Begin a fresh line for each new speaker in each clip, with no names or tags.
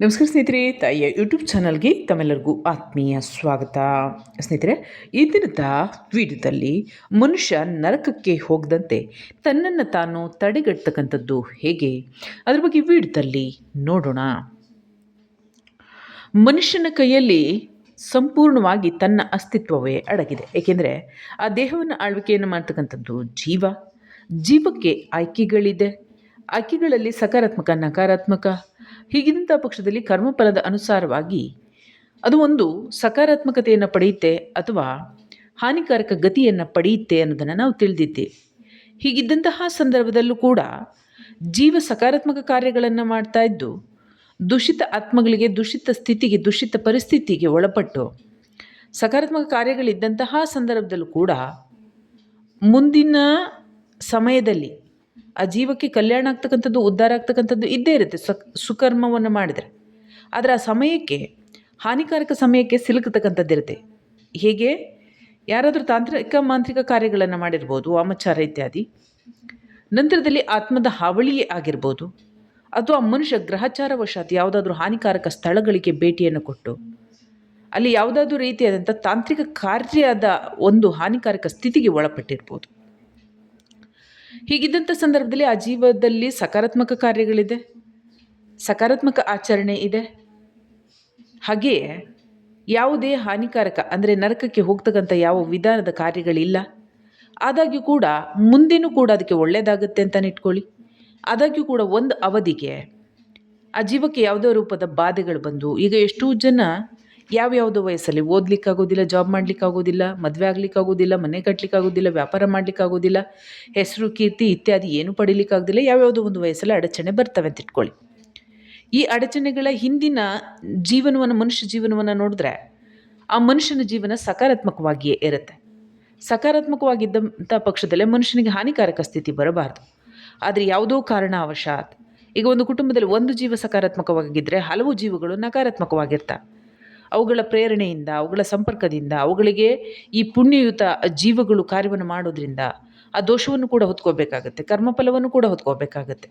ನಮಸ್ಕಾರ ಸ್ನೇಹಿತರೆ, ತಾಯಿಯ ಯೂಟ್ಯೂಬ್ ಚಾನಲ್ಗೆ ತಮ್ಮೆಲ್ಲರಿಗೂ ಆತ್ಮೀಯ ಸ್ವಾಗತ. ಸ್ನೇಹಿತರೆ, ಈ ದಿನದ ವಿಡಿಯೋದಲ್ಲಿ ಮನುಷ್ಯ ನರಕಕ್ಕೆ ಹೋಗದಂತೆ ತನ್ನನ್ನು ತಾನು ತಡೆಗಟ್ಟತಕ್ಕಂಥದ್ದು ಹೇಗೆ? ಅದ್ರ ಬಗ್ಗೆ ವಿಡಿಯೋದಲ್ಲಿ ನೋಡೋಣ. ಮನುಷ್ಯನ ಕೈಯಲ್ಲಿ ಸಂಪೂರ್ಣವಾಗಿ ತನ್ನ ಅಸ್ತಿತ್ವವೇ ಅಡಗಿದೆ. ಏಕೆಂದರೆ, ಆ ದೇಹವನ್ನು ಆಳ್ವಿಕೆಯನ್ನು ಮಾಡ್ತಕ್ಕಂಥದ್ದು ಜೀವ. ಜೀವಕ್ಕೆ ಆಯ್ಕೆಗಳಿದೆ. ಆಯ್ಕೆಗಳಲ್ಲಿ ಸಕಾರಾತ್ಮಕ, ನಕಾರಾತ್ಮಕ? ಹೀಗಿದ್ದಂಥ ಪಕ್ಷದಲ್ಲಿ ಕರ್ಮಫಲದ ಅನುಸಾರವಾಗಿ ಅದು ಒಂದು ಸಕಾರಾತ್ಮಕತೆಯನ್ನು ಪಡೆಯುತ್ತೆ ಅಥವಾ ಹಾನಿಕಾರಕ ಗತಿಯನ್ನು ಪಡೆಯುತ್ತೆ ಅನ್ನೋದನ್ನು ನಾವು ತಿಳಿದಿದ್ದೆ. ಹೀಗಿದ್ದಂತಹ ಸಂದರ್ಭದಲ್ಲೂ ಕೂಡ ಜೀವ ಸಕಾರಾತ್ಮಕ ಕಾರ್ಯಗಳನ್ನು ಮಾಡ್ತಾ ಇದ್ದು, ದೂಷಿತ ಆತ್ಮಗಳಿಗೆ ದೂಷಿತ ಸ್ಥಿತಿಗೆ, ದೂಷಿತ ಪರಿಸ್ಥಿತಿಗೆ ಒಳಪಟ್ಟು ಸಕಾರಾತ್ಮಕ ಕಾರ್ಯಗಳಿದ್ದಂತಹ ಸಂದರ್ಭದಲ್ಲೂ ಕೂಡ ಮುಂದಿನ ಸಮಯದಲ್ಲಿ ಆ ಜೀವಕ್ಕೆ ಕಲ್ಯಾಣ ಆಗ್ತಕ್ಕಂಥದ್ದು, ಉದ್ಧಾರ ಆಗ್ತಕ್ಕಂಥದ್ದು ಇದ್ದೇ ಇರುತ್ತೆ. ಸುಕರ್ಮವನ್ನು ಮಾಡಿದರೆ. ಆದರೆ ಆ ಸಮಯಕ್ಕೆ, ಹಾನಿಕಾರಕ ಸಮಯಕ್ಕೆ ಸಿಲುಕತಕ್ಕಂಥದ್ದಿರುತ್ತೆ ಹೇಗೆ? ಯಾರಾದರೂ ತಾಂತ್ರಿಕ, ಮಾಂತ್ರಿಕ ಕಾರ್ಯಗಳನ್ನು ಮಾಡಿರ್ಬೋದು, ವಾಮಚಾರ ಇತ್ಯಾದಿ. ನಂತರದಲ್ಲಿ ಆತ್ಮದ ಹಾವಳಿಯೇ ಆಗಿರ್ಬೋದು. ಅಥವಾ ಮನುಷ್ಯ ಗ್ರಹಚಾರವಶಾತ್ ಯಾವುದಾದ್ರೂ ಹಾನಿಕಾರಕ ಸ್ಥಳಗಳಿಗೆ ಭೇಟಿಯನ್ನು ಕೊಟ್ಟು, ಅಲ್ಲಿ ಯಾವುದಾದ್ರೂ ರೀತಿಯಾದಂಥ ತಾಂತ್ರಿಕ ಕಾರ್ಯದ ಒಂದು ಹಾನಿಕಾರಕ ಸ್ಥಿತಿಗೆ ಒಳಪಟ್ಟಿರ್ಬೋದು. ಹೀಗಿದ್ದಂಥ ಸಂದರ್ಭದಲ್ಲಿ ಆ ಜೀವದಲ್ಲಿ ಸಕಾರಾತ್ಮಕ ಕಾರ್ಯಗಳಿದೆ? ಸಕಾರಾತ್ಮಕ ಆಚರಣೆ ಇದೆ. ಹಾಗೆಯೇ ಯಾವುದೇ ಹಾನಿಕಾರಕ ಅಂದರೆ ನರಕಕ್ಕೆ ಹೋಗ್ತಕ್ಕಂಥ ಯಾವ ವಿಧಾನದ ಕಾರ್ಯಗಳಿಲ್ಲ. ಆದಾಗ್ಯೂ ಕೂಡ ಮುಂದೆನೂ ಕೂಡ ಅದಕ್ಕೆ ಒಳ್ಳೆಯದಾಗುತ್ತೆ ಅಂತಲೇ ಇಟ್ಕೊಳ್ಳಿ. ಆದಾಗ್ಯೂ ಕೂಡ ಒಂದು ಅವಧಿಗೆ ಆ ಜೀವಕ್ಕೆ ಯಾವುದೋ ರೂಪದ ಬಾಧೆಗಳು ಬಂದು ಈಗ ಎಷ್ಟೋ ಜನ ಯಾವ್ಯಾವುದೋ ವಯಸ್ಸಲ್ಲಿ ಓದಲಿಕ್ಕಾಗೋದಿಲ್ಲ ಜಾಬ್ ಮಾಡಲಿಕ್ಕಾಗೋದಿಲ್ಲ, ಮದುವೆ ಆಗಲಿಕ್ಕಾಗೋದಿಲ್ಲ, ಮನೆ ಕಟ್ಟಲಿಕ್ಕೆ ಆಗೋದಿಲ್ಲ ವ್ಯಾಪಾರ ಮಾಡ್ಲಿಕ್ಕೆ ಆಗೋದಿಲ್ಲ ಹೆಸರು, ಕೀರ್ತಿ ಇತ್ಯಾದಿ ಏನು ಪಡೀಲಿಕ್ಕಾಗೋದಿಲ್ಲ, ಯಾವ್ಯಾವುದೋ ಒಂದು ವಯಸ್ಸಲ್ಲಿ ಅಡಚಣೆ ಬರ್ತವೆ ಅಂತ ಇಟ್ಕೊಳ್ಳಿ. ಈ ಅಡಚಣೆಗಳ ಹಿಂದಿನ ಜೀವನವನ್ನು, ಮನುಷ್ಯ ಜೀವನವನ್ನು ನೋಡಿದ್ರೆ ಆ ಮನುಷ್ಯನ ಜೀವನ ಸಕಾರಾತ್ಮಕವಾಗಿಯೇ ಇರುತ್ತೆ. ಸಕಾರಾತ್ಮಕವಾಗಿದ್ದಂಥ ಪಕ್ಷದಲ್ಲೇ ಮನುಷ್ಯನಿಗೆ ಹಾನಿಕಾರಕ ಸ್ಥಿತಿ ಬರಬಾರ್ದು. ಆದರೆ ಯಾವುದೋ ಕಾರಣ ಅವಶಾತ್ ಈಗ ಒಂದು ಕುಟುಂಬದಲ್ಲಿ ಒಂದು ಜೀವ ಸಕಾರಾತ್ಮಕವಾಗಿದ್ದರೆ ಹಲವು ಜೀವಗಳು ನಕಾರಾತ್ಮಕವಾಗಿರ್ತವೆ. ಅವುಗಳ ಪ್ರೇರಣೆಯಿಂದ, ಅವುಗಳ ಸಂಪರ್ಕದಿಂದ, ಅವುಗಳಿಗೆ ಈ ಪುಣ್ಯಯುತ ಜೀವಗಳು ಕಾರ್ಯವನ್ನು ಮಾಡೋದ್ರಿಂದ ಆ ದೋಷವನ್ನು ಕೂಡ ಹೊತ್ಕೋಬೇಕಾಗತ್ತೆ ಕರ್ಮಫಲವನ್ನು ಕೂಡ ಹೊತ್ಕೋಬೇಕಾಗತ್ತೆ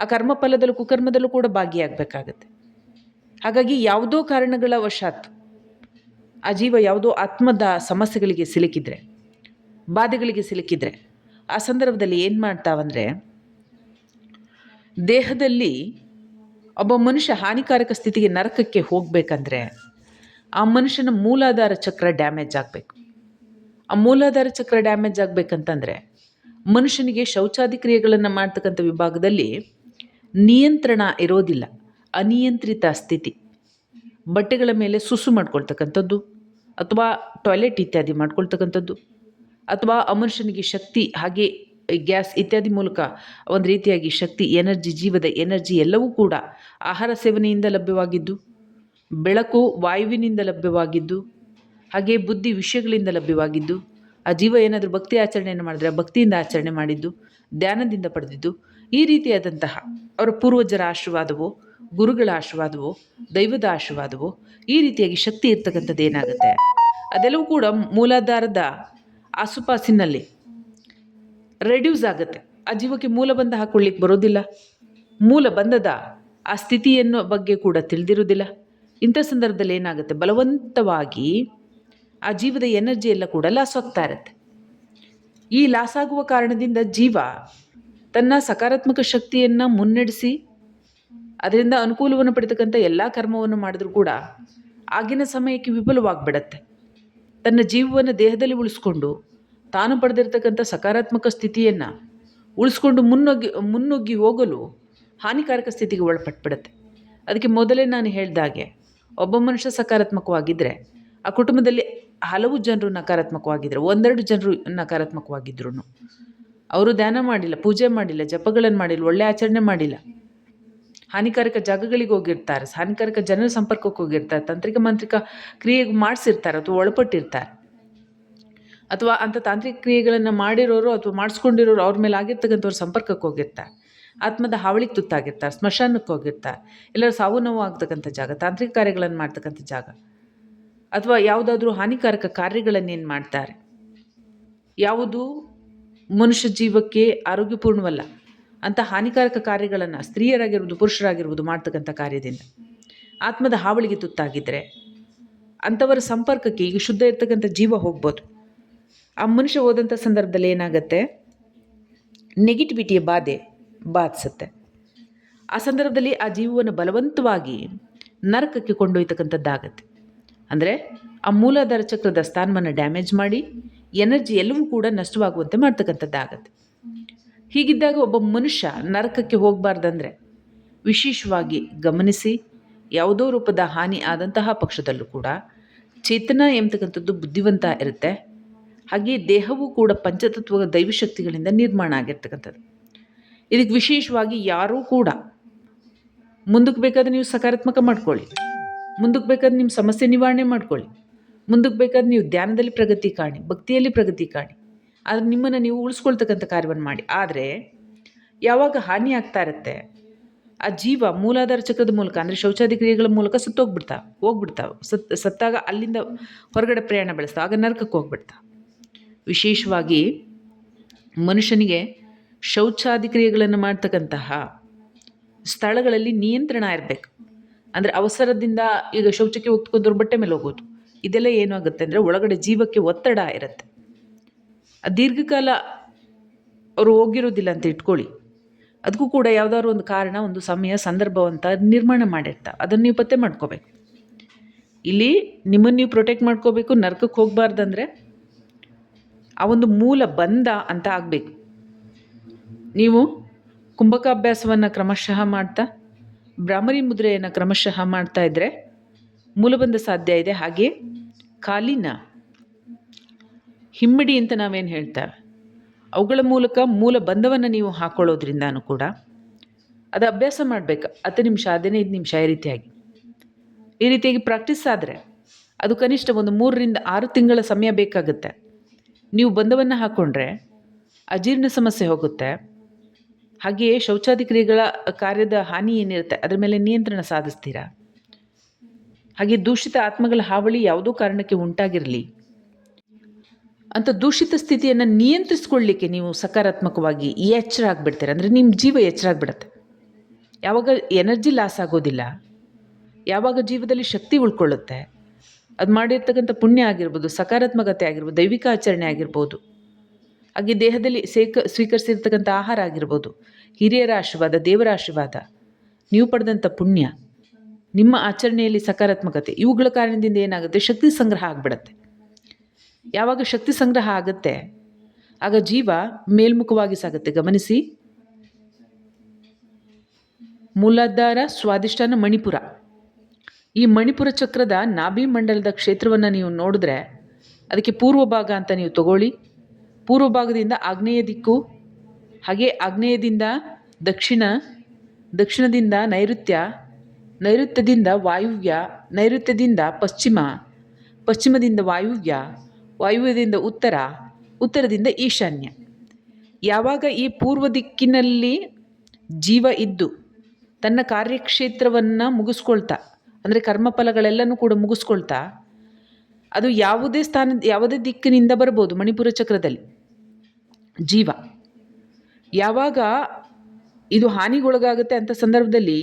ಆ ಕರ್ಮಫಲದಲ್ಲೂ ಕುಕರ್ಮದಲ್ಲೂ ಕೂಡ ಭಾಗಿಯಾಗಬೇಕಾಗತ್ತೆ. ಹಾಗಾಗಿ ಯಾವುದೋ ಕಾರಣಗಳ ವಶಾತ್ ಆ ಜೀವ ಯಾವುದೋ ಆತ್ಮದ ಸಮಸ್ಯೆಗಳಿಗೆ ಸಿಲುಕಿದ್ರೆ, ಬಾಧೆಗಳಿಗೆ ಸಿಲುಕಿದ್ರೆ, ಆ ಸಂದರ್ಭದಲ್ಲಿ ಏನು ಮಾಡ್ತಾವಂದರೆ, ದೇಹದಲ್ಲಿ ಒಬ್ಬ ಮನುಷ್ಯ ಹಾನಿಕಾರಕ ಸ್ಥಿತಿಗೆ ನರಕಕ್ಕೆ ಹೋಗಬೇಕಂದ್ರೆ ಆ ಮನುಷ್ಯನ ಮೂಲಾಧಾರ ಚಕ್ರ ಡ್ಯಾಮೇಜ್ ಆಗಬೇಕು. ಆ ಮೂಲಾಧಾರ ಚಕ್ರ ಡ್ಯಾಮೇಜ್ ಆಗಬೇಕಂತಂದರೆ ಮನುಷ್ಯನಿಗೆ ಶೌಚಾದಿ ಕ್ರಿಯೆಗಳನ್ನು ಮಾಡ್ತಕ್ಕಂಥ ವಿಭಾಗದಲ್ಲಿ ನಿಯಂತ್ರಣ ಇರೋದಿಲ್ಲ, ಅನಿಯಂತ್ರಿತ ಸ್ಥಿತಿ. ಬಟ್ಟೆಗಳ ಮೇಲೆ ಸುಸು ಮಾಡ್ಕೊಳ್ತಕ್ಕಂಥದ್ದು ಅಥವಾ ಟಾಯ್ಲೆಟ್ ಇತ್ಯಾದಿ ಮಾಡ್ಕೊಳ್ತಕ್ಕಂಥದ್ದು ಅಥವಾ ಆ ಮನುಷ್ಯನಿಗೆ ಶಕ್ತಿ ಹಾಗೆ ಗ್ಯಾಸ್ ಇತ್ಯಾದಿ ಮೂಲಕ ಒಂದು ರೀತಿಯಾಗಿ ಶಕ್ತಿ, ಎನರ್ಜಿ, ಜೀವದ ಎನರ್ಜಿ ಎಲ್ಲವೂ ಕೂಡ ಆಹಾರ ಸೇವನೆಯಿಂದ ಲಭ್ಯವಾಗಿದ್ದು, ಬೆಳಕು ವಾಯುವಿನಿಂದ ಲಭ್ಯವಾಗಿದ್ದು, ಹಾಗೆ ಬುದ್ಧಿ ವಿಷಯಗಳಿಂದ ಲಭ್ಯವಾಗಿದ್ದು, ಆ ಜೀವ ಏನಾದರೂ ಭಕ್ತಿ ಆಚರಣೆಯನ್ನು ಮಾಡಿದ್ರೆ ಭಕ್ತಿಯಿಂದ ಆಚರಣೆ ಮಾಡಿದ್ದು, ಧ್ಯಾನದಿಂದ ಪಡೆದಿದ್ದು, ಈ ರೀತಿಯಾದಂತಹ ಅವರ ಪೂರ್ವಜರ ಆಶೀರ್ವಾದವೋ, ಗುರುಗಳ ಆಶೀರ್ವಾದವೋ, ದೈವದ ಆಶೀರ್ವಾದವೋ, ಈ ರೀತಿಯಾಗಿ ಶಕ್ತಿ ಇರ್ತಕ್ಕಂಥದ್ದು ಏನಾಗುತ್ತೆ? ಅದೆಲ್ಲವೂ ಕೂಡ ಮೂಲಾಧಾರದ ಆಸುಪಾಸಿನಲ್ಲಿ ರೆಡ್ಯೂಸ್ ಆಗುತ್ತೆ. ಆ ಜೀವಕ್ಕೆ ಮೂಲಬಂಧ ಹಾಕೊಳ್ಳಿಕ್ಕೆ ಬರೋದಿಲ್ಲ. ಮೂಲ ಬಂಧದ ಆ ಸ್ಥಿತಿಯನ್ನು ಬಗ್ಗೆ ಕೂಡ ತಿಳಿದಿರೋದಿಲ್ಲ ಇಂಥ ಸಂದರ್ಭದಲ್ಲಿ ಏನಾಗುತ್ತೆ? ಬಲವಂತವಾಗಿ ಆ ಜೀವದ ಎನರ್ಜಿ ಎಲ್ಲ ಕೂಡ ಲಾಸ್ ಆಗ್ತಾ ಇರುತ್ತೆ. ಈ ಲಾಸ್ ಆಗುವ ಕಾರಣದಿಂದ ಜೀವ ತನ್ನ ಸಕಾರಾತ್ಮಕ ಶಕ್ತಿಯನ್ನು ಮುನ್ನಡೆಸಿ, ಅದರಿಂದ ಅನುಕೂಲವನ್ನು ಪಡೆತಕ್ಕಂಥ ಎಲ್ಲ ಕರ್ಮವನ್ನು ಮಾಡಿದ್ರೂ ಕೂಡ ಆಗಿನ ಸಮಯಕ್ಕೆ ವಿಫಲವಾಗಿಬಿಡತ್ತೆ. ತನ್ನ ಜೀವವನ್ನು ದೇಹದಲ್ಲಿ ಉಳಿಸ್ಕೊಂಡು ತಾನು ಪಡೆದಿರ್ತಕ್ಕಂಥ ಸಕಾರಾತ್ಮಕ ಸ್ಥಿತಿಯನ್ನು ಉಳಿಸ್ಕೊಂಡು ಮುನ್ನುಗ್ಗಿ ಮುನ್ನುಗ್ಗಿ ಹೋಗಲು ಹಾನಿಕಾರಕ ಸ್ಥಿತಿಗೆ ಒಳಪಟ್ಬಿಡತ್ತೆ. ಅದಕ್ಕೆ ಮೊದಲೇ ನಾನು ಹೇಳಿದಾಗೆ ಒಬ್ಬ ಮನುಷ್ಯ ಸಕಾರಾತ್ಮಕವಾಗಿದ್ದರೆ ಆ ಕುಟುಂಬದಲ್ಲಿ ಹಲವು ಜನರು ನಕಾರಾತ್ಮಕವಾಗಿದ್ದರು ಒಂದೆರಡು ಜನರು ನಕಾರಾತ್ಮಕವಾಗಿದ್ದರು ಅವರು ಧ್ಯಾನ ಮಾಡಿಲ್ಲ, ಪೂಜೆ ಮಾಡಿಲ್ಲ, ಜಪಗಳನ್ನು ಮಾಡಿಲ್ಲ, ಒಳ್ಳೆ ಆಚರಣೆ ಮಾಡಿಲ್ಲ. ಹಾನಿಕಾರಕ ಜಾಗಗಳಿಗೆ ಹೋಗಿರ್ತಾರೆ, ಹಾನಿಕಾರಕ ಜನರ ಸಂಪರ್ಕಕ್ಕೆ ಹೋಗಿರ್ತಾರೆ, ತಾಂತ್ರಿಕ, ಮಾಂತ್ರಿಕ ಕ್ರಿಯೆಗೆ ಮಾಡಿಸಿರ್ತಾರೆ ಅಥವಾ ಒಳಪಟ್ಟಿರ್ತಾರೆ. ಅಥವಾ ಅಂಥ ತಾಂತ್ರಿಕ ಕ್ರಿಯೆಗಳನ್ನು ಮಾಡಿರೋರು ಅಥವಾ ಮಾಡಿಸ್ಕೊಂಡಿರೋರು ಅವ್ರ ಮೇಲೆ ಆಗಿರ್ತಕ್ಕಂಥವ್ರ ಸಂಪರ್ಕಕ್ಕೆ ಹೋಗಿರ್ತಾ. ಆತ್ಮದ ಹಾವಳಿಗೆ ತುತ್ತಾಗಿರ್ತಾರೆ ಸ್ಮಶಾನಕ್ಕೆ ಹೋಗಿರ್ತಾ. ಎಲ್ಲರೂ ಸಾವು ನೋವು ಆಗ್ತಕ್ಕಂಥ ಜಾಗ, ತಾಂತ್ರಿಕ ಕಾರ್ಯಗಳನ್ನು ಮಾಡ್ತಕ್ಕಂಥ ಜಾಗ. ಅಥವಾ ಯಾವುದಾದ್ರೂ ಹಾನಿಕಾರಕ ಕಾರ್ಯಗಳನ್ನೇನು ಮಾಡ್ತಾರೆ? ಯಾವುದು ಮನುಷ್ಯ ಜೀವಕ್ಕೆ ಆರೋಗ್ಯಪೂರ್ಣವಲ್ಲ. ಅಂಥ ಹಾನಿಕಾರಕ ಕಾರ್ಯಗಳನ್ನು ಸ್ತ್ರೀಯರಾಗಿರ್ಬೋದು, ಪುರುಷರಾಗಿರ್ಬೋದು ಮಾಡ್ತಕ್ಕಂಥ ಕಾರ್ಯದಿಂದ. ಆತ್ಮದ ಹಾವಳಿಗೆ ತುತ್ತಾಗಿದ್ದರೆ ಅಂಥವರ ಸಂಪರ್ಕಕ್ಕೆ ಈಗ ಶುದ್ಧ ಇರ್ತಕ್ಕಂಥ ಜೀವ ಹೋಗ್ಬೋದು. ಆ ಮನುಷ್ಯ ಹೋದಂಥ ಸಂದರ್ಭದಲ್ಲಿ ಏನಾಗುತ್ತೆ? ನೆಗೆಟಿವಿಟಿಯ ಬಾಧೆ ಬಾಧಿಸುತ್ತೆ. ಆ ಸಂದರ್ಭದಲ್ಲಿ ಆ ಜೀವವನ್ನು ಬಲವಂತವಾಗಿ ನರಕಕ್ಕೆ ಕೊಂಡೊಯ್ತಕ್ಕಂಥದ್ದಾಗತ್ತೆ ಅಂದರೆ ಆ ಮೂಲಾಧಾರ ಚಕ್ರದ ಸ್ಥಾನವನ್ನು ಡ್ಯಾಮೇಜ್ ಮಾಡಿ ಎನರ್ಜಿ ಎಲ್ಲವೂ ಕೂಡ ನಷ್ಟವಾಗುವಂತೆ ಮಾಡ್ತಕ್ಕಂಥದ್ದಾಗತ್ತೆ. ಹೀಗಿದ್ದಾಗ ಒಬ್ಬ ಮನುಷ್ಯ ನರಕಕ್ಕೆ ಹೋಗಬಾರ್ದಂದ್ರೆ ವಿಶೇಷವಾಗಿ ಗಮನಿಸಿ, ಯಾವುದೋ ರೂಪದ ಹಾನಿ ಆದಂತಹ ಪಕ್ಷದಲ್ಲೂ ಕೂಡ ಚೇತನ ಎಂಬತಕ್ಕಂಥದ್ದು ಬುದ್ಧಿವಂತ ಇರುತ್ತೆ. ಹಾಗೆ ದೇಹವೂ ಕೂಡ ಪಂಚತತ್ವ ದೈವಶಕ್ತಿಗಳಿಂದ ನಿರ್ಮಾಣ ಆಗಿರ್ತಕ್ಕಂಥದ್ದು. ಇದಕ್ಕೆ ವಿಶೇಷವಾಗಿ ಯಾರೂ ಕೂಡ ಮುಂದಕ್ಕೆ ಬೇಕಾದ್ರೆ ನೀವು ಸಕಾರಾತ್ಮಕ ಮಾಡ್ಕೊಳ್ಳಿ. ಮುಂದಕ್ಕೆ ಬೇಕಾದ್ರೆ ನಿಮ್ಮ ಸಮಸ್ಯೆ ನಿವಾರಣೆ ಮಾಡ್ಕೊಳ್ಳಿ. ಮುಂದಕ್ಕೆ ಬೇಕಾದ್ರೆ ನೀವು ಧ್ಯಾನದಲ್ಲಿ ಪ್ರಗತಿ ಕಾಣಿ, ಭಕ್ತಿಯಲ್ಲಿ ಪ್ರಗತಿ ಕಾಣಿ. ಆದರೆ ನಿಮ್ಮನ್ನು ನೀವು ಉಳಿಸ್ಕೊಳ್ತಕ್ಕಂಥ ಕಾರ್ಯವನ್ನು ಮಾಡಿ. ಆದರೆ ಯಾವಾಗ ಹಾನಿ ಆಗ್ತಾ ಇರುತ್ತೆ, ಆ ಜೀವ ಮೂಲಾಧಾರ ಚಕ್ರದ ಮೂಲಕ, ಅಂದರೆ ಶೌಚಾದಿ ಕ್ರಿಯೆಗಳ ಮೂಲಕ ಸತ್ತೋಗ್ಬಿಡ್ತಾವೆ, ಹೋಗ್ಬಿಡ್ತಾವೆ. ಸತ್, ಸತ್ತಾಗ ಅಲ್ಲಿಂದ ಹೊರಗಡೆ ಪ್ರಯಾಣ ಬೆಳೆಸ್ತಾವೆ, ಆಗ ನರಕಕ್ಕೆ ಹೋಗ್ಬಿಡ್ತಾವೆ. ವಿಶೇಷವಾಗಿ ಮನುಷ್ಯನಿಗೆ ಶೌಚಾದಿ ಕ್ರಿಯೆಗಳನ್ನು ಮಾಡ್ತಕ್ಕಂತಹ ಸ್ಥಳಗಳಲ್ಲಿ ನಿಯಂತ್ರಣ ಇರಬೇಕು. ಅಂದರೆ ಅವಸರದಿಂದ ಈಗ ಶೌಚಕ್ಕೆ ಹೋಗ್ತಕ್ಕೋದ್ರ ಬಟ್ಟೆ ಮೇಲೆ ಹೋಗೋದು. ಇದೆಲ್ಲ ಏನಾಗುತ್ತೆ ಅಂದರೆ ಒಳಗಡೆ ಜೀವಕ್ಕೆ ಒತ್ತಡ ಇರುತ್ತೆ. ದೀರ್ಘಕಾಲ ಅವರು ಹೋಗಿರೋದಿಲ್ಲ ಅಂತ ಇಟ್ಕೊಳ್ಳಿ. ಅದಕ್ಕೂ ಕೂಡ ಯಾವುದಾದ್ರು ಒಂದು ಕಾರಣ, ಒಂದು ಸಮಯ, ಸಂದರ್ಭ ಅಂತ ನಿರ್ಮಾಣ ಮಾಡಿರ್ತಾ. ಅದನ್ನು ನೀವು ಪತ್ತೆ ಮಾಡ್ಕೋಬೇಕು. ಇಲ್ಲಿ ನಿಮ್ಮನ್ನು ನೀವು ಪ್ರೊಟೆಕ್ಟ್ ಮಾಡ್ಕೋಬೇಕು ನರ್ಕಕ್ಕೆ ಹೋಗಬಾರ್ದಂದ್ರೆ ಆ ಒಂದು ಮೂಲ ಬಂಧ ಅಂತ ಆಗಬೇಕು. ನೀವು ಕುಂಭಕಾಭ್ಯಾಸವನ್ನು ಕ್ರಮಶಃ ಮಾಡ್ತಾ ಭ್ರಾಮರಿ ಮುದ್ರೆಯನ್ನು ಕ್ರಮಶಃ ಮಾಡ್ತಾ ಇದ್ದರೆ ಮೂಲಬಂಧ ಸಾಧ್ಯ ಇದೆ. ಹಾಗೆ ಕಾಲಿನ ಹಿಮ್ಮಡಿ ಅಂತ ನಾವೇನು ಹೇಳ್ತೇವೆ? ಅವುಗಳ ಮೂಲಕ ಮೂಲ ಬಂಧವನ್ನು ನೀವು ಹಾಕ್ಕೊಳ್ಳೋದ್ರಿಂದನೂ ಕೂಡ ಅದು ಅಭ್ಯಾಸ ಮಾಡಬೇಕು. ಹತ್ತು ನಿಮಿಷ, ಹದಿನೈದು ನಿಮಿಷ ಈ ರೀತಿಯಾಗಿ. ಈ ರೀತಿಯಾಗಿ ಪ್ರಾಕ್ಟೀಸ್ ಆದರೆ ಅದು ಕನಿಷ್ಠ ಒಂದು ಮೂರರಿಂದ ಆರು ತಿಂಗಳ ಸಮಯ ಬೇಕಾಗುತ್ತೆ. ನೀವು ಬಂಧವನ್ನು ಹಾಕ್ಕೊಂಡ್ರೆ ಅಜೀರ್ಣ ಸಮಸ್ಯೆ ಹೋಗುತ್ತೆ. ಹಾಗೆಯೇ ಶೌಚಾದಿ ಕ್ರಿಯೆಗಳ ಕಾರ್ಯದ ಹಾನಿ ಏನಿರುತ್ತೆ? ಅದರ ಮೇಲೆ ನಿಯಂತ್ರಣ ಸಾಧಿಸ್ತೀರಾ? ಹಾಗೆ ದೂಷಿತ ಆತ್ಮಗಳ ಹಾವಳಿ ಯಾವುದೋ ಕಾರಣಕ್ಕೆ ಉಂಟಾಗಿರಲಿ. ಅಂತ ದೂಷಿತ ಸ್ಥಿತಿಯನ್ನು ನಿಯಂತ್ರಿಸ್ಕೊಳ್ಳಿಕ್ಕೆ ನೀವು ಸಕಾರಾತ್ಮಕವಾಗಿ ಎಚ್ಚರ ಆಗಿಬಿಡ್ತೀರ? ಅಂದರೆ ನಿಮ್ಮ ಜೀವ ಎಚ್ಚರ ಆಗಿಬಿಡತ್ತೆ. ಯಾವಾಗ ಎನರ್ಜಿ ಲಾಸ್ ಆಗೋದಿಲ್ಲ. ಯಾವಾಗ ಜೀವದಲ್ಲಿ ಶಕ್ತಿ ಉಳ್ಕೊಳ್ಳುತ್ತೆ. ಅದು ಮಾಡಿರ್ತಕ್ಕಂಥ ಪುಣ್ಯ ಆಗಿರ್ಬೋದು, ಸಕಾರಾತ್ಮಕತೆ ಆಗಿರ್ಬೋದು, ದೈವಿಕ ಆಚರಣೆ ಆಗಿರ್ಬೋದು. ಹಾಗೆ ದೇಹದಲ್ಲಿ ಸೇಕ, ಸ್ವೀಕರಿಸಿರ್ತಕ್ಕಂಥ ಆಹಾರ ಆಗಿರ್ಬೋದು, ಹಿರಿಯರ ಆಶೀರ್ವಾದ, ದೇವರ ಆಶೀರ್ವಾದ, ನೀವು ಪಡೆದಂಥ ಪುಣ್ಯ, ನಿಮ್ಮ ಆಚರಣೆಯಲ್ಲಿ ಸಕಾರಾತ್ಮಕತೆ, ಇವುಗಳ ಕಾರಣದಿಂದ ಏನಾಗುತ್ತೆ? ಶಕ್ತಿ ಸಂಗ್ರಹ ಆಗಿಬಿಡತ್ತೆ. ಯಾವಾಗ ಶಕ್ತಿ ಸಂಗ್ರಹ ಆಗುತ್ತೆ, ಆಗ ಜೀವ ಮೇಲ್ಮುಖವಾಗಿ ಸಾಗುತ್ತೆ. ಗಮನಿಸಿ. ಮೂಲಾಧಾರ, ಸ್ವಾದಿಷ್ಟಾನ ಮಣಿಪುರ. ಈ ಮಣಿಪುರ ಚಕ್ರದ ನಾಭಿ ಮಂಡಲದ ಕ್ಷೇತ್ರವನ್ನು ನೀವು ನೋಡಿದ್ರೆ ಅದಕ್ಕೆ ಪೂರ್ವ ಭಾಗ ಅಂತ ನೀವು ತಗೊಳ್ಳಿ. ಪೂರ್ವ ಭಾಗದಿಂದ ಆಗ್ನೇಯ ದಿಕ್ಕು, ಹಾಗೆ ಆಗ್ನೇಯದಿಂದ ದಕ್ಷಿಣ, ದಕ್ಷಿಣದಿಂದ ನೈಋತ್ಯ, ನೈಋತ್ಯದಿಂದ ವಾಯುವ್ಯ, ನೈಋತ್ಯದಿಂದ ಪಶ್ಚಿಮ, ಪಶ್ಚಿಮದಿಂದ ವಾಯುವ್ಯ, ವಾಯುವ್ಯದಿಂದ ಉತ್ತರ, ಉತ್ತರದಿಂದ ಈಶಾನ್ಯ. ಯಾವಾಗ ಈ ಪೂರ್ವ ದಿಕ್ಕಿನಲ್ಲಿ ಜೀವ ಇದ್ದು ತನ್ನ ಕಾರ್ಯಕ್ಷೇತ್ರವನ್ನು ಮುಗಿಸ್ಕೊಳ್ತಾ ಅಂದರೆ ಕರ್ಮಫಲಗಳೆಲ್ಲನೂ ಕೂಡ ಮುಗಿಸ್ಕೊಳ್ತಾ ಅದು ಯಾವುದೇ ಸ್ಥಾನ, ಯಾವುದೇ ದಿಕ್ಕಿನಿಂದ ಬರ್ಬೋದು ಮಣಿಪುರ ಚಕ್ರದಲ್ಲಿ. ಜೀವ. ಯಾವಾಗ ಇದು ಹಾನಿಗೊಳಗಾಗುತ್ತೆ ಅಂಥ ಸಂದರ್ಭದಲ್ಲಿ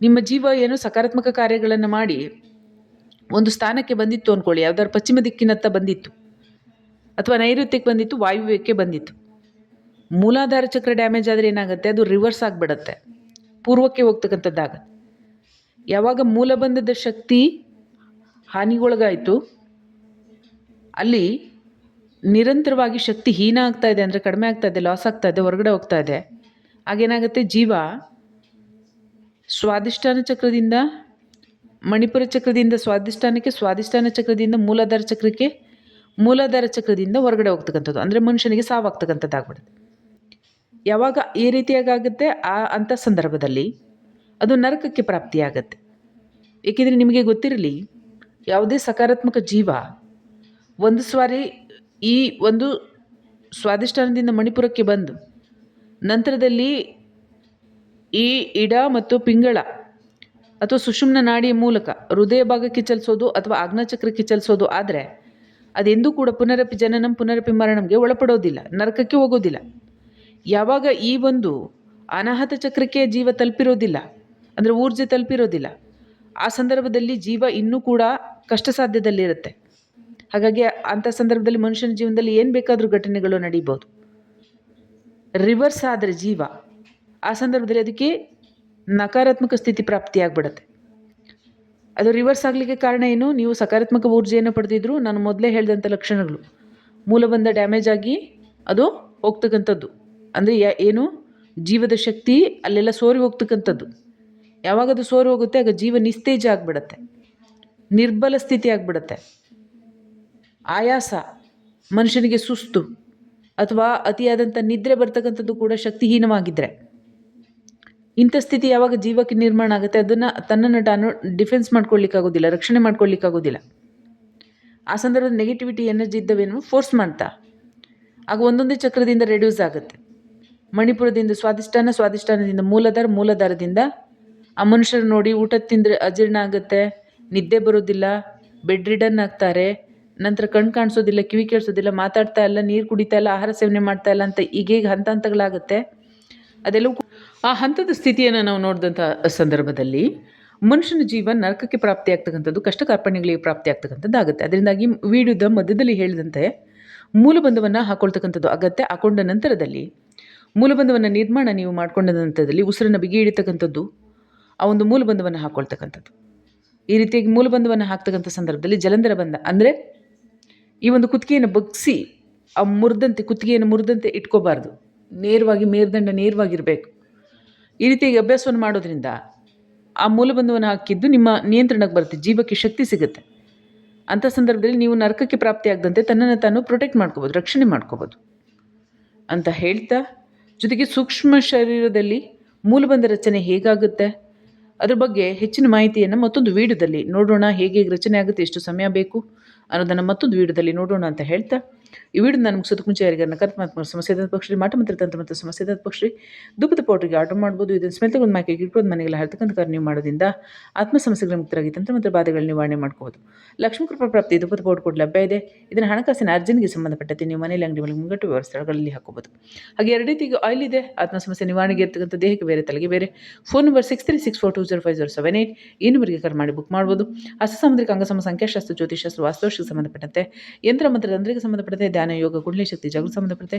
ನಿಮ್ಮ ಜೀವ ಏನು ಸಕಾರಾತ್ಮಕ ಕಾರ್ಯಗಳನ್ನು ಮಾಡಿ ಒಂದು ಸ್ಥಾನಕ್ಕೆ ಬಂದಿತ್ತು ಅಂದ್ಕೊಳ್ಳಿ ಯಾವ್ದಾದ್ರು ಪಶ್ಚಿಮ ದಿಕ್ಕಿನತ್ತ ಬಂದಿತ್ತು, ಅಥವಾ ನೈಋತ್ಯಕ್ಕೆ ಬಂದಿತ್ತು, ವಾಯುವ್ಯಕ್ಕೆ ಬಂದಿತ್ತು. ಮೂಲಾಧಾರ ಚಕ್ರ ಡ್ಯಾಮೇಜ್ ಆದರೆ ಏನಾಗುತ್ತೆ? ಅದು ರಿವರ್ಸ್ ಆಗಿಬಿಡತ್ತೆ. ಪೂರ್ವಕ್ಕೆ ಹೋಗ್ತಕ್ಕಂಥದ್ದಾಗತ್ತೆ. ಯಾವಾಗ ಮೂಲಬಂಧದ ಶಕ್ತಿ ಹಾನಿಗೊಳಗಾಯಿತು, ಅಲ್ಲಿ ನಿರಂತರವಾಗಿ ಶಕ್ತಿ ಹೀನ ಆಗ್ತಾ ಇದೆ ಅಂದರೆ ಕಡಿಮೆ ಆಗ್ತಾ ಇದೆ ಲಾಸ್ ಆಗ್ತಾ ಇದೆ, ಹೊರಗಡೆ ಹೋಗ್ತಾ ಇದೆ ಆಗೇನಾಗುತ್ತೆ ಜೀವ ಸ್ವಾದಿಷ್ಠಾನ ಚಕ್ರದಿಂದ, ಮಣಿಪುರ ಚಕ್ರದಿಂದ ಸ್ವಾದಿಷ್ಠಾನಕ್ಕೆ ಸ್ವಾದಿಷ್ಠಾನ ಚಕ್ರದಿಂದ ಮೂಲಾಧಾರ ಚಕ್ರಕ್ಕೆ, ಮೂಲಾಧಾರ ಚಕ್ರದಿಂದ ಹೊರಗಡೆ ಹೋಗ್ತಕ್ಕಂಥದ್ದು, ಅಂದರೆ ಮನುಷ್ಯನಿಗೆ ಸಾವಾಗ್ತಕ್ಕಂಥದ್ದಾಗ್ಬಿಡುತ್ತೆ. ಯಾವಾಗ ಈ ರೀತಿಯಾಗುತ್ತೆ ಆ ಅಂಥ ಸಂದರ್ಭದಲ್ಲಿ ಅದು ನರಕಕ್ಕೆ ಪ್ರಾಪ್ತಿಯಾಗತ್ತೆ. ಏಕೆಂದರೆ ನಿಮಗೆ ಗೊತ್ತಿರಲಿ, ಯಾವುದೇ ಸಕಾರಾತ್ಮಕ ಜೀವ ಒಂದು ಸಾರಿ ಈ ಒಂದು ಸ್ವಾದಿಷ್ಠಾನದಿಂದ ಮಣಿಪುರಕ್ಕೆ ಬಂದು, ನಂತರದಲ್ಲಿ ಈ ಇಡ ಮತ್ತು ಪಿಂಗಳ ಅಥವಾ ಸುಷುಮ್ನ ನಾಡಿಯ ಮೂಲಕ ಹೃದಯ ಭಾಗಕ್ಕೆ ಚಲಿಸೋದು ಅಥವಾ ಆಜ್ಞಾಚಕ್ರಕ್ಕೆ ಚಲಿಸೋದು ಆದರೆ, ಅದೆಂದೂ ಕೂಡ ಪುನರಪಿ ಜನನಂ, ಪುನರಪಿ ಮರಣಂಗೆ ಒಳಪಡೋದಿಲ್ಲ, ನರಕಕ್ಕೆ ಹೋಗೋದಿಲ್ಲ. ಯಾವಾಗ ಈ ಒಂದು ಅನಾಹತ ಚಕ್ರಕ್ಕೆ ಜೀವ ತಲುಪಿರೋದಿಲ್ಲ ಅಂದರೆ ಊರ್ಜೆ ತಲುಪಿರೋದಿಲ್ಲ ಆ ಸಂದರ್ಭದಲ್ಲಿ ಜೀವ ಇನ್ನೂ ಕೂಡ ಕಷ್ಟ ಸಾಧ್ಯದಲ್ಲಿರುತ್ತೆ ಹಾಗಾಗಿ ಅಂಥ ಸಂದರ್ಭದಲ್ಲಿ ಮನುಷ್ಯನ ಜೀವನದಲ್ಲಿ ಏನು ಬೇಕಾದರೂ ಘಟನೆಗಳು ನಡೀಬೋದು. ರಿವರ್ಸ್ ಆದರೆ ಜೀವ. ಆ ಸಂದರ್ಭದಲ್ಲಿ ಅದಕ್ಕೆ ನಕಾರಾತ್ಮಕ ಸ್ಥಿತಿ ಪ್ರಾಪ್ತಿಯಾಗ್ಬಿಡುತ್ತೆ. ಅದು ರಿವರ್ಸ್ ಆಗಲಿಕ್ಕೆ ಕಾರಣ ಏನು? ನೀವು ಸಕಾರಾತ್ಮಕ ಊರ್ಜೆಯನ್ನು ಪಡೆದಿದ್ರು ನಾನು ಮೊದಲೇ ಹೇಳಿದಂಥ ಲಕ್ಷಣಗಳು. ಮೂಲಬಂಧ ಡ್ಯಾಮೇಜ್ ಆಗಿ ಅದು ಹೋಗ್ತಕ್ಕಂಥದ್ದು. ಅಂದರೆ ಏನು? ಜೀವದ ಶಕ್ತಿ ಅಲ್ಲೆಲ್ಲ ಸೋರಿ ಹೋಗ್ತಕ್ಕಂಥದ್ದು. ಯಾವಾಗ ಅದು ಸೋರಿ ಹೋಗುತ್ತೆ, ಆಗ ಜೀವ ನಿಸ್ತೇಜ ಆಗಿಬಿಡತ್ತೆ. ನಿರ್ಬಲ ಸ್ಥಿತಿ ಆಗಿಬಿಡತ್ತೆ. ಆಯಾಸ, ಮನುಷ್ಯನಿಗೆ ಸುಸ್ತು, ಅಥವಾ ಅತಿಯಾದಂಥ ನಿದ್ರೆ ಬರ್ತಕ್ಕಂಥದ್ದು ಕೂಡ ಶಕ್ತಿಹೀನವಾಗಿದ್ದರೆ ಇಂಥ ಸ್ಥಿತಿ ಯಾವಾಗ ಜೀವಕ್ಕೆ ನಿರ್ಮಾಣ ಆಗುತ್ತೆ, ಅದನ್ನು ತನ್ನನ್ನು ತಾನು ಡಿಫೆನ್ಸ್ ಮಾಡ್ಕೊಳ್ಳಿಕ್ಕಾಗೋದಿಲ್ಲ ರಕ್ಷಣೆ ಮಾಡ್ಕೊಳ್ಲಿಕ್ಕಾಗೋದಿಲ್ಲ. ಆ ಸಂದರ್ಭದ ನೆಗೆಟಿವಿಟಿ ಎನರ್ಜಿ ಇದ್ದವೇನು ಫೋರ್ಸ್ ಮಾಡ್ತಾ, ಆಗ ಒಂದೊಂದೇ ಚಕ್ರದಿಂದ ರೆಡ್ಯೂಸ್ ಆಗುತ್ತೆ. ಮಣಿಪುರದಿಂದ ಸ್ವಾದಿಷ್ಟಾನ ಸ್ವಾದಿಷ್ಟಾನದಿಂದ ಮೂಲಾಧಾರ, ಮೂಲಾಧಾರದಿಂದ ಆ ಮನುಷ್ಯರು ನೋಡಿ ಊಟ ತಿಂದರೆ ಅಜೀರ್ಣ ಆಗುತ್ತೆ, ನಿದ್ದೆ ಬರೋದಿಲ್ಲ, ಬೆಡ್ ರಿಡನ್ ಆಗ್ತಾರೆ, ನಂತರ ಕಣ್ಣು ಕಾಣಿಸೋದಿಲ್ಲ, ಕಿವಿ ಕೇಳಿಸೋದಿಲ್ಲ, ಮಾತಾಡ್ತಾ ಇಲ್ಲ, ನೀರು ಕುಡಿತಾ ಇಲ್ಲ, ಆಹಾರ ಸೇವನೆ ಮಾಡ್ತಾ ಇಲ್ಲ ಅಂತ ಈಗೀಗ ಹಂತ ಹಂತಗಳಾಗುತ್ತೆ. ಅದೆಲ್ಲವೂ ಆ ಹಂತದ ಸ್ಥಿತಿಯನ್ನು ನಾವು ನೋಡಿದಂಥ ಸಂದರ್ಭದಲ್ಲಿ ಮನುಷ್ಯನ ಜೀವ ನರಕಕ್ಕೆ ಪ್ರಾಪ್ತಿಯಾಗ್ತಕ್ಕಂಥದ್ದು ಕಷ್ಟ ಕಾರ್ಪಣ್ಯಗಳಿಗೆ ಆಗುತ್ತೆ ಅದರಿಂದಾಗಿ ವಿಡಿಯೋದ ಮಧ್ಯದಲ್ಲಿ ಹೇಳಿದಂತೆ ಮೂಲಬಂಧವನ್ನು ಹಾಕೊಳ್ತಕ್ಕಂಥದ್ದು ಅಗತ್ಯ. ಹಾಕೊಂಡ ನಂತರದಲ್ಲಿ ಮೂಲಬಂಧವನ್ನು ನಿರ್ಮಾಣ ನೀವು ಮಾಡಿಕೊಂಡ ನಂತರದಲ್ಲಿ ಉಸಿರನ್ನು ಬಿಗಿ ಹಿಡಿತಕ್ಕಂಥದ್ದು ಆ ಒಂದು ಮೂಲಬಂಧವನ್ನು ಹಾಕ್ಕೊಳ್ತಕ್ಕಂಥದ್ದು ಈ ರೀತಿಯಾಗಿ ಮೂಲಬಂಧವನ್ನು ಹಾಕ್ತಕ್ಕಂಥ ಸಂದರ್ಭದಲ್ಲಿ ಜಲಂಧರ ಬಂಧ ಅಂದರೆ ಈ ಒಂದು ಕುತ್ತಿಗೆಯನ್ನು ಬಗ್ಗಿಸಿ ಆ ಮುರಿದಂತೆ, ಕುತ್ತಿಗೆಯನ್ನು ಮುರಿದಂತೆ ಇಟ್ಕೋಬಾರ್ದು. ನೇರವಾಗಿ ಮೇರ್ದಂಡ ನೇರವಾಗಿರಬೇಕು. ಈ ರೀತಿಯಾಗಿ ಅಭ್ಯಾಸವನ್ನು ಮಾಡೋದ್ರಿಂದ ಆ ಮೂಲಬಂಧವನ್ನು ಹಾಕಿದ್ದು ನಿಮ್ಮ ನಿಯಂತ್ರಣಕ್ಕೆ ಬರುತ್ತೆ, ಜೀವಕ್ಕೆ ಶಕ್ತಿ ಸಿಗುತ್ತೆ. ಅಂಥ ಸಂದರ್ಭದಲ್ಲಿ ನೀವು ನರಕಕ್ಕೆ ಪ್ರಾಪ್ತಿಯಾಗದಂತೆ ತನ್ನನ್ನು ತಾನು ಪ್ರೊಟೆಕ್ಟ್ ಮಾಡ್ಕೋಬೋದು, ರಕ್ಷಣೆ ಮಾಡ್ಕೋಬೋದು. ಅಂತ ಹೇಳ್ತಾ, ಜೊತೆಗೆ ಸೂಕ್ಷ್ಮ ಶರೀರದಲ್ಲಿ ಮೂಲಬಂಧ ರಚನೆ ಹೇಗಾಗುತ್ತೆ? ಅದ್ರ ಬಗ್ಗೆ ಹೆಚ್ಚಿನ ಮಾಹಿತಿಯನ್ನು ಮತ್ತೊಂದು ವೀಡಿಯೋದಲ್ಲಿ ನೋಡೋಣ. ಹೇಗೆ ರಚನೆ ಆಗುತ್ತೆ, ಎಷ್ಟು ಸಮಯ ಬೇಕು ಅನ್ನೋದನ್ನು ಮತ್ತೊಂದು ವೀಡಿಯೋದಲ್ಲಿ ನೋಡೋಣ ಅಂತ ಹೇಳ್ತಾ ಈ ವಿಡಿಯೋ ನಾನು ಮುಗಿಸೋದಕ್ಕೆ ಮುಂಚೆ ಯಾರಿಗೆ ನಕಾರಾತ್ಮಕ ಸಮಸ್ಯೆ ಇದ್ದ ಪಕ್ಷ ಮಾಟ ಮಂತ್ರ ತಂತ್ರ ಮತ್ತು ಸಮಸ್ಯೆ ಇದ್ದ ಪಕ್ಷ ದುಪ್ಪದ ಪೌಡ್ರಿಗೆ ಆರ್ಡರ್ ಮಾಡ್ಬೋದು. ಇದನ್ನು ಸ್ಮೆಲ್ ತಗೊಂಡು ಮಾಕೆ ಇಟ್ಬೋದು ಮನೆಗೆಲ್ಲ ಹರ್ತಕ್ಕಂಥ ಕಾರ್ಯ ನೀವು ಮಾಡೋದ್ರಿಂದ ಆತ್ಮ ಸಮಸ್ಯೆಗಳ ಮುಕ್ತರಾಗಿ ತಂತ್ರ ಮತ್ತು ಬಾಧೆಗಳ ನಿವಾರಣೆ ಮಾಡ್ಕೋಬೋದು. ಲಕ್ಷ್ಮೀ ಕೃಪಾ ಪ್ರಾಪ್ತಿ ದುಪ್ಪದ ಪೌಡರ್ ಕೂಡ ಲಭ್ಯ ಇದೆ. ಇದನ್ನು ಹಣಕಾಸಿನ ಅರ್ಜಿನಿಗೆ ಸಂಬಂಧಪಟ್ಟಂತೆ ನೀವು ಮನೆಯಲ್ಲಿ ಅಂಗಡಿ ಮೇಲೆ ಮುಂಗಟ್ಟು ವ್ಯವಸ್ಥೆಗಳಲ್ಲಿ ಹಾಕೋಬೋದು. ಹಾಗೆ ಎರಡು ರೀತಿಗೆ ಆಯಿಲ್ ಇದೆ. ಆತ್ಮ ಸಮಸ್ಯೆ ನಿವಾರಣೆಗೆ ಇರ್ತಕ್ಕಂಥ ದೇಹಕ್ಕೆ ಬೇರೆ, ತಲೆಗೆ ಬೇರೆ. Phone number six three six four two zero five zero seven eight ಈ ನಂಬರ್ಗೆ ಕರೆ ಮಾಡಿ ಬುಕ್ ಮಾಡ್ಬೋದು. ಅಸ ಸಾಮುದ್ರಿಕ ಅಂಗಸಮ ಸಂಖ್ಯಾಶಾಸ್ತ್ರ ಜ್ಯೋತಿಷಾಸ್ತ್ರ ವಾಸ್ತವಶಕ್ಕೆ ಸಂಬಂಧಪಟ್ಟಂತೆ ಯಂತ್ರ ಮಂತ್ರ ತಂತ್ರಿಗೆ ಸಂಬಂಧಪಟ್ಟಂತೆ ಧ್ಯಾನ ಯೋಗ ಕುಂಡಲಿ ಶಕ್ತಿ ಜಾಗೃತಿ ಸಂಬಂಧಪಟ್ಟಂತೆ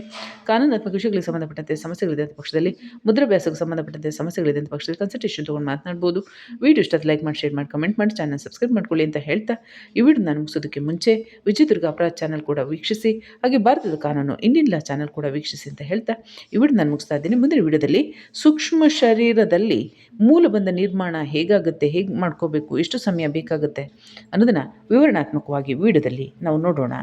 ಕಾನೂನಾತ್ಮಕ ವಿಷಯಗಳಿಗೆ ಸಂಬಂಧಪಟ್ಟಂತೆ ಸಮಸ್ಯೆಗಳಿದೆ ಪಕ್ಷದಲ್ಲಿ, ಮುದ್ರಾಭ್ಯಾಸಕ್ಕೆ ಸಂಬಂಧಪಟ್ಟಂತೆ ಸಮಸ್ಯೆಗಳಿದೆ ಅಂತ ಪಕ್ಷದಲ್ಲಿ ಕನ್ಸಲ್ಟೇಷನ್ ತೊಗೊಂಡು ಮಾತನಾಡ್ಬೋದು. ವಿಡಿಯೋ ಇಷ್ಟ ಲೈಕ್ ಮಾಡಿ ಶೇರ್ ಮಾಡಿ ಕಮೆಂಟ್ ಮಾಡಿ ಚಾನಲ್ ಸಬ್ಸ್ಕ್ರೈಬ್ ಮಾಡ್ಕೊಳ್ಳಿ ಅಂತ ಹೇಳ್ತಾ, ಈ ವಿಡಿಯೋ ನಾನು ಮುಗಿಸೋದಕ್ಕೆ ಮುಂಚೆ ವಿಜಯದುರ್ಗ ಅಪರಾಧ ಚಾನಲ್ ಕೂಡ ವೀಕ್ಷಿಸಿ, ಹಾಗೆ ಭಾರತದ ಕಾನೂನು ಇಂಡಿಯನ್ ಲಾ ಚಾನಲ್ ಕೂಡ ವೀಕ್ಷಿಸಿ ಅಂತ ಹೇಳ್ತಾ, ಈ ವಿಡಿಯೋ ನಾನು ಮುಗಿಸ್ತಾ ಇದ್ದೀನಿ. ಮುಂದಿನ ವಿಡಿಯೋದಲ್ಲಿ ಸೂಕ್ಷ್ಮ ಶರೀರದಲ್ಲಿ ಮೂಲಬಂಧ ನಿರ್ಮಾಣ ಹೇಗಾಗುತ್ತೆ, ಹೇಗೆ ಮಾಡ್ಕೋಬೇಕು, ಎಷ್ಟು ಸಮಯ ಬೇಕಾಗುತ್ತೆ ಅನ್ನೋದನ್ನು ವಿವರಣಾತ್ಮಕವಾಗಿ ವಿಡಿಯೋದಲ್ಲಿ ನಾವು ನೋಡೋಣ.